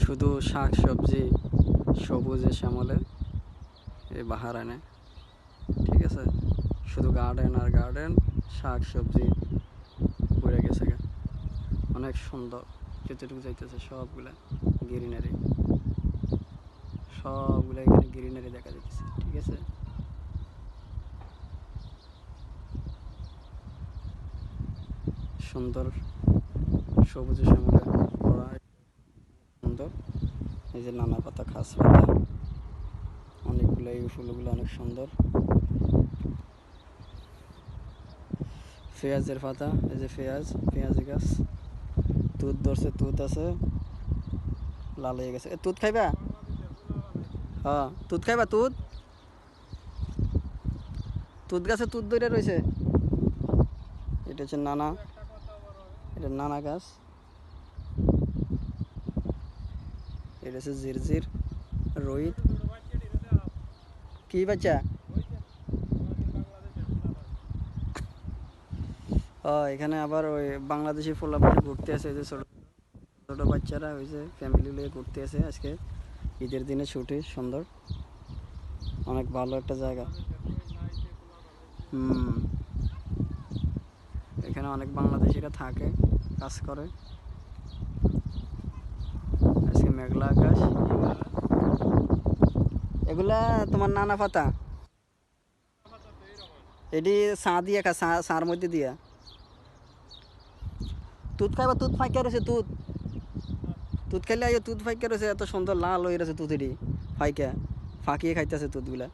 শুধু শাক সবজি সবুজে শ্যামলে এই বাহার বাহারানে, ঠিক আছে? শুধু গার্ডেন আর গার্ডেন শাক সবজি পড়ে গেছে। অনেক সুন্দর। যেটুকু যাইতেছে সবগুলা গ্রিনারি সবগুলা এখানে গ্রিনারি দেখা যাচ্ছে ঠিক আছে? সুন্দর সবুজে শ্যামলে সুন্দর এই যে নানা পাতা খাস পাতা, অনেকগুলো এই ফুলগুলো অনেক সুন্দর। পেঁয়াজের পাতা, এই যে পেঁয়াজ পেঁয়াজ গাছ। তুত ধরছে, তুত আছে। লাল হয়ে গেছে। তুত খাইবা? হ্যাঁ তুত খাইবা তুত? তুত গাছে তুত ধরে রয়েছে এটা হচ্ছে নানা, এটা নানা গাছ। এটা হচ্ছে জিরজির রোহিত। কি বাচ্চা? ও, এখানে আবার ওই বাংলাদেশি ফুলাপানি ঘুরতে আসে যে ছোট ছোট বাচ্চারা হয়েছে ফ্যামিলি নিয়ে ঘুরতে আসে আজকে। ঈদের দিনে ছুটি, সুন্দর। অনেক ভালো একটা জায়গা। হুম। এখানে অনেক বাংলাদেশিরা থাকে, কাজ করে। মেঘলা আকাশ। এগুলা তোমার নানা পাতা। এটি সাঁ দিয়ে খা চার মধ্যে দিয়া। তুত খাইবা, তুত ফাঁকে রয়েছে, তুত। তুত খাইলে তুত ফাঁকে রয়েছে, এত সুন্দর লাল হয়ে রয়েছে তুত এটি ফাঁকে ফাঁকিয়ে খাইতেছে তুতগুলা।